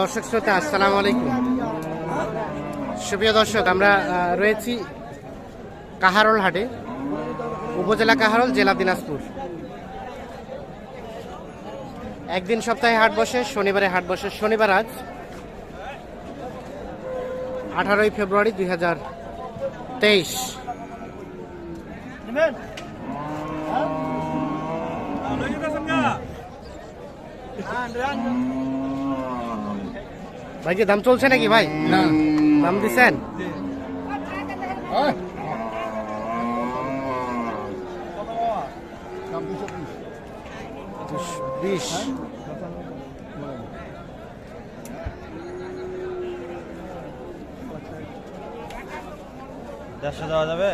দর্শক শ্রোতা, আসসালামু আলাইকুম। সুপ্রিয় দর্শক, আমরা রয়েছি কাহারোল হাটে, উপজেলা কাহারোল, জেলা দিনাজপুর। একদিন সপ্তাহে হাট বসে, শনিবারে হাট বসে। শনিবার আজ, আঠারোই ফেব্রুয়ারি দুই হাজার তেইশ। ভাই কি দাম চলছে নাকি ভাই? না। দাম দিছেন? বিশ। দেড়শো দেওয়া যাবে?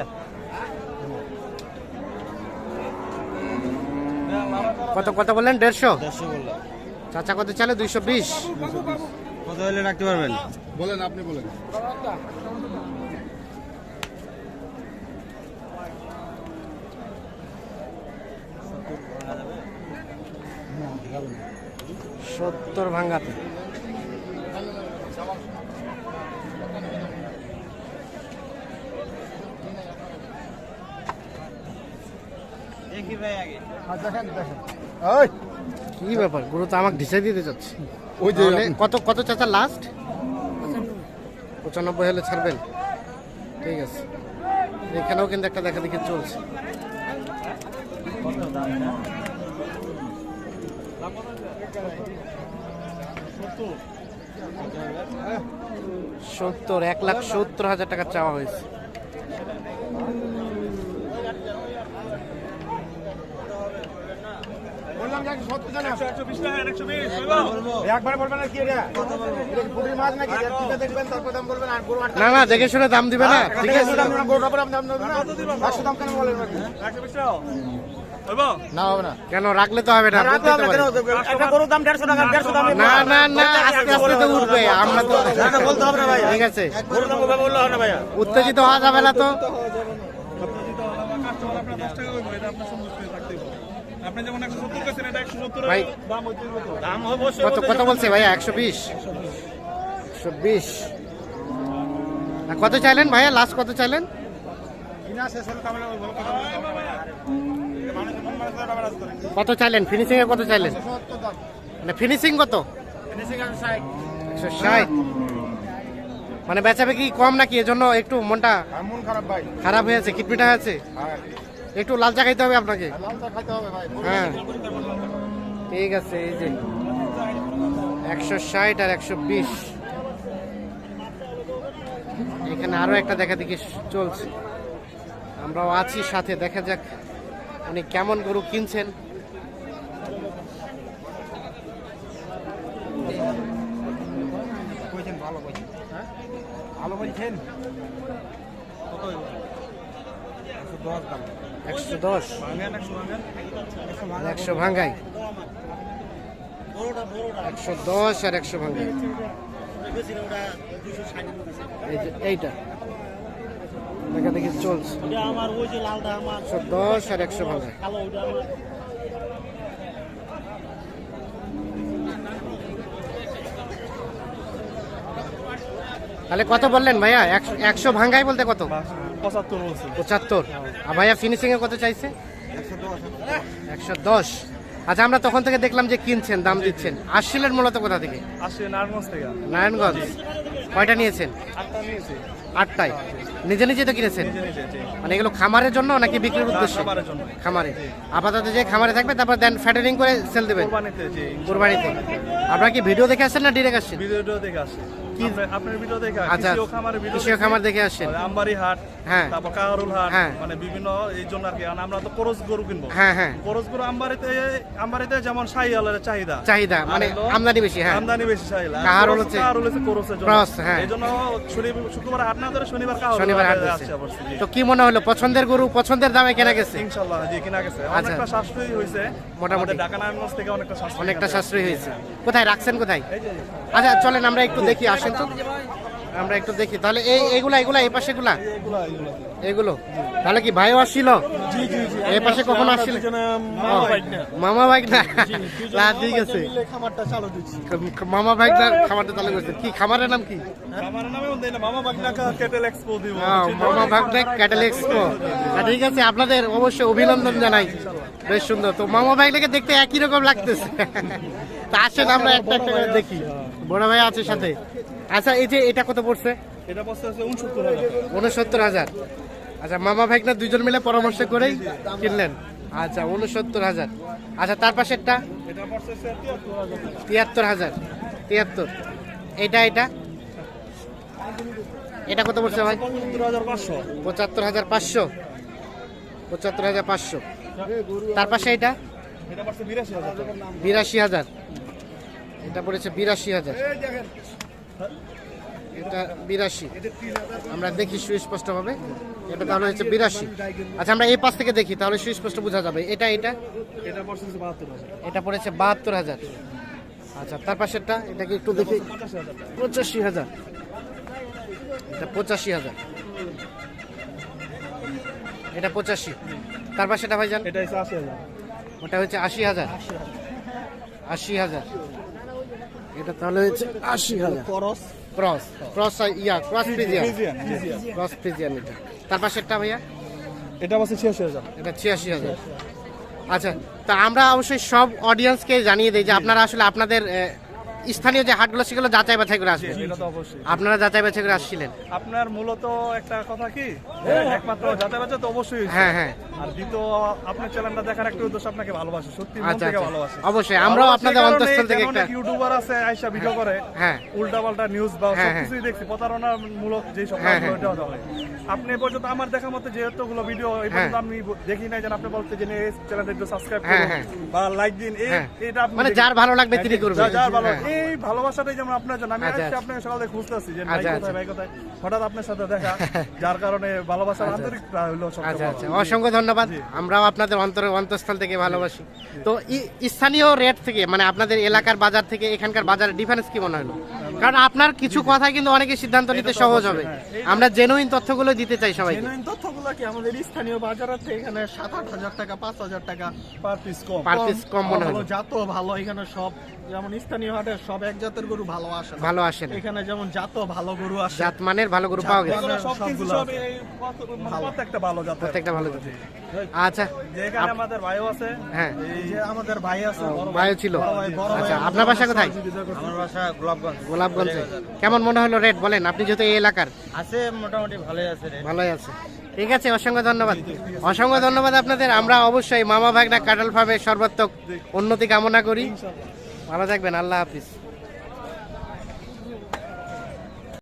কত কত বললেন? দেড়শো? দেড়শো বললাম চাচা কত চালে? দুইশো বিশ। কত হলে রাখতে পারবেন? বলেন আপনি বলেন। সত্তর ভাঙ্গাতে। দেখি ভাই আগে। দেখেন দেখেন। ওই কি ব্যাপার? গুরু তো আমাকে ঢিসে দিতে চাচ্ছে ওই যে কত কত চাচা লাস্ট পঁচানব্বই হলে ছাড়বেন। ঠিক আছে। এখানেও কিন্তু একটা দেখা দেখি চলছে। সত্তর এক লাখ সত্তর হাজার টাকা চাওয়া হয়েছে বললাম যে সত্তর জানা একবার বলবেন না কি এটা এটা কি পুঁটির মাছ নাকি এটা টিপে দেখবেন তারপর দাম বলবেন আর গরু না না দেখে শুনে দাম দিবে না ঠিক আছে? না। কেন বলেন নাকি? না হবে না। কেন রাখলে তো হবে না বলতে তো পারে। একটা গরুর দাম দেড়শো টাকা দেড়শো দাম না না না আস্তে আস্তে তো উঠবে আমরা তো বলতে হবে না ভাই ঠিক আছে। না উত্তেজিত হওয়া যাবে না তো? আপনি যেমন একশো সত্তর করছেন এটা একশো সত্তর দাম অবশ্যই কত কত বলছে ভাইয়া একশো বিশ? একশো বিশ? কত চাইলেন ভাইয়া? লাস্ট কত চাইলেন? মন আছে। কত চাইলেন? ফিনিশিং এ কত চাইলেন? মানে ফিনিশিং কত? একশো ষাট। মানে বেচাবে কি কম নাকি? এজন্য একটু মনটা খারাপ ভাই। খারাপ হয়েছে কিটমিটা হয়েছে হ্যাঁ। একটু লাল চা খাইতে হবে আপনাকে? হ্যাঁ। ঠিক আছে এই যে। একশো ষাট আর একশো বিশ। এখানে আরও একটা দেখা দেখি চলছে। আমরাও আছি সাথে দেখা যাক উনি কেমন গরু কিনছেন। ভালো হ্যাঁ? ভালো বলছেন কত একশো দশ। একশো ভাঙ্গাই। একশো দশ আর একশো ভাঙ্গাই। এইটা। দেখা দেখি চলছে। একশো দশ আর একশো ভাঙ্গাই। তাহলে কত বললেন ভাইয়া? একশো ভাঙ্গাই বলতে কত? পঁচাত্তর বলছি। পঁচাত্তর? আর ভাইয়া ফিনিশিং এ কত চাইছে? একশো দশ। আচ্ছা আমরা তখন থেকে দেখলাম যে কিনছেন দাম দিচ্ছেন। আসছিলেন মূলত কোথা থেকে? নারায়ণগঞ্জ থেকে। নারায়ণগঞ্জ। কয়টা নিয়েছেন? আটটা আটটায়। নিজে নিজে তো কিনেছেন? মানে এগুলো খামারের জন্য নাকি বিক্রির উদ্দেশ্যে? খামারে। আপাতত যে খামারে থাকবে তারপর দেন ফ্যাটারিং করে সেল দেবেন। কোরবানিতে আপনারা কি ভিডিও দেখে আসছেন না ডিরেক্ট আসছেন? ভিডিওটা দেখে আসছে। আপনার- আপনার ভিডিও দেখে আচ্ছা খামারের ভিডিও কৃষি খামার দেখে আসছেন আমবাড়ি হাট হ্যাঁ। তারপর কাহারুল হাট হ্যাঁ। মানে বিভিন্ন এই জন্য আর কি। আমরা তো করজ গরু কিনবো। হ্যাঁ হ্যাঁ। করজ গরু আমবাড়িতে আমবাড়িতে যেমন শাহি চাহিদা। চাহিদা মানে আমদানি বেশি হ্যাঁ। আমদানি বেশি চাহিদা কাহারুল হচ্ছে- কাহারুল হচ্ছে করজের জন্য। ক্রস, হ্যাঁ। এই শুক্রবার হাট না ধরে শনিবার কাহারুল শনিবার হাট হাটে দিচ্ছে। আসছে আবার জি। তো কি মনে হলো? পছন্দের গরু পছন্দের দামে কেনা গেছে? জি কিনা গেছে। আচ্ছা। অনেকটা সাশ্রয়ী মোটামুটি। ঢাকা নারায়ণগঞ্জ থেকে অনেকটা সাশ্রয়ী অনেকটা সাশ্রয়ী হয়েছে। কোথায়? রাখছেন কোথায়? আচ্ছা চলেন আমরা একটু দেখি আসেন তো আমরা একটু দেখি। তাহলে এই এগুলা এগুলা এই পাশে গুলা এগুলো তাহলে কি ভাইও আসছিল? জি জি জি এই পাশে কখন আসছিল? মামা বাইক না। ঠিক আছে। মামা বাইক না খামারটা চালু করছে। কি খামারের নাম কি? মামা ভাগনা ক্যাটেল এক্সপো ঠিক আছে আপনাদের অবশ্যই অভিনন্দন জানাই। বেশ সুন্দর। তো মামা ভাগনাকে দেখতে একই রকম লাগতেছে। তা আসেন আমরা একটা একটা করে দেখি। বড় ভাই আছে সাথে। আচ্ছা এই যে এটা কত পড়ছে? এটা বসতে আছে 69000 উনসত্তর হাজার। আচ্ছা মামা ভাগনা দুজন মিলে পরামর্শ করেই কিনলেন। আচ্ছা উনসত্তর হাজার। আচ্ছা তার পাশেরটা? এটা বসতে আছে 73000 তিয়াত্তর হাজার। তিয়াত্তর। এটা এটা? এটা কত পড়ছে ভাই? 75500 পঁচাত্তর হাজার পাঁচশো। পঁচাত্তর হাজার পাঁচশো। তার পাশে এটা? এটা বসতে 82000 বিরাশি হাজার। এটা পড়েছে বিরাশি হাজার। এটা বিরাশি। আমরা দেখি সুস্পষ্ট হবে এটা তাহলে হচ্ছে বিরাশি। আচ্ছা আমরা এই পাশ থেকে দেখি তাহলে সুস্পষ্ট বোঝা যাবে। এটা এটা? এটা বসতে আছে 72000 এটা পড়েছে বাহাত্তর হাজার। আচ্ছা তার পাশেরটা এটাকে একটু দেখি। পঁচাশি হাজার। এটা পঁচাশি হাজার। এটা পঁচাশি। তার পাশেটা ভাইজান? এটা হচ্ছে 80000 ওটা হচ্ছে আশি হাজার। আশি হাজার। এটা তাহলে হচ্ছে আশি হাজার। করস। ক্রস ক্রস ইয়া ক্রস ফ্রিজিয়ান। ক্রস ফ্রিজিয়ান এটা। তার পাশেরটা ভাইয়া? এটা বসতে 86000 এটা ছিয়াশি হাজার। আচ্ছা তা আমরা অবশ্যই সব অডিয়েন্সকে জানিয়ে দিই যে আপনারা আসলে আপনাদের স্থানীয় যে হাটগুলো সেগুলো যাচাই বাছাই করে অবশ্যই। আপনারা যাচাই বাছাই করে আসছিলেন? আপনার মূলত একটা কথা কি? একমাত্র যাতে বাজে তো অবশ্যই হ্যাঁ হ্যাঁ। আর দ্বিতীয় আপনার চ্যানেলটা দেখার একটা উদ্দেশ্য আপনাকে ভালোবাসে সত্যি মন আচ্ছা থেকে আচ্ছা। ভালোবাসে। অবশ্যই আমরাও আপনাদের অন্তঃস্থল থেকে একটা ইউটিউবার আছে আয়সা ভিডিও করে হ্যাঁ। উল্টা পাল্টা নিউজ বা হ্যাঁ, সবকিছুই দেখছি প্রতারণামূলক যে সব হ্যাঁ, কাজগুলো হ্যাঁ। হয়। আপনি পর্যন্ত আমার দেখা মতে যে এতগুলো ভিডিও এই পর্যন্ত আমি দেখি নাই যেন আপনি বলতে যে এই চ্যানেলটা একটু সাবস্ক্রাইব হ্যাঁ, করুন হ্যাঁ। বা লাইক দিন। এই হ্যাঁ। এটা মানে যার ভালো লাগবে তিনি হ্যাঁ, করবেন। যার- ভালো হ্যাঁ। এই ভালোবাসাটাই যেমন আপনার জন্য আমি আচ্ছা, আজকে আচ্ছা। সকালে খুঁজতেছি যে ভাই আচ্ছা, কোথায়। ভাই কোথায়। হঠাৎ আপনার সাথে দেখা যার কারণে ভালোবাসার আন্তরিকতা হলো আচ্ছা আচ্ছা। অসংখ্য ধন্যবাদ। আমরাও আপনাদের অন্তর অন্তঃস্থল থেকে ভালোবাসি। তো স্থানীয় রেট থেকে মানে আপনাদের এলাকার বাজার থেকে এখানকার বাজার ডিফারেন্স কি মনে হলো? কারণ আপনার কিছু কথা কিন্তু অনেকে সিদ্ধান্ত নিতে সহজ হবে। আমরা জেনুইন তথ্যগুলো দিতে চাই সবাইকে। জেনুইন তথ্যগুলো কি আমাদের স্থানীয় বাজারের থেকে এখানে সাত আট হাজার টাকা পাঁচ হাজার টাকা পার পিস কম। পার পিস কম মনে ভালো জাত ভালো এখানে সব যেমন স্থানীয় হাটের সব এক জাতের গরু ভালো আসে ভালো আসে এখানে যেমন জাত ভালো গরু আসে। জাত মানের ভালো গরু পাওয়া গেছে। সবগুলো সব প্রত্যেকটা ভালো প্রত্যেকটা ভালো জাতের। আচ্ছা। যে আমাদের ভাইও আছে হ্যাঁ। এই যে আমাদের ভাই আছে বড় ছিল। ভাই, বড় ভাই। আচ্ছা আপনার বাসা কোথায়? আমার বাসা গোলাপগঞ্জ। গোলাপগঞ্জে। কেমন মনে হলো রেট বলেন আপনি যেহেতু এই এলাকার। আছে মোটামুটি ভালোই আছে ভালোই আছে। ঠিক আছে অসংখ্য ধন্যবাদ। অসংখ্য ধন্যবাদ আপনাদের। আমরা অবশ্যই মামা ভাগনা কাটাল ফার্মের সর্বাত্মক উন্নতি কামনা করি। ভালো থাকবেন আল্লাহ হাফিজ।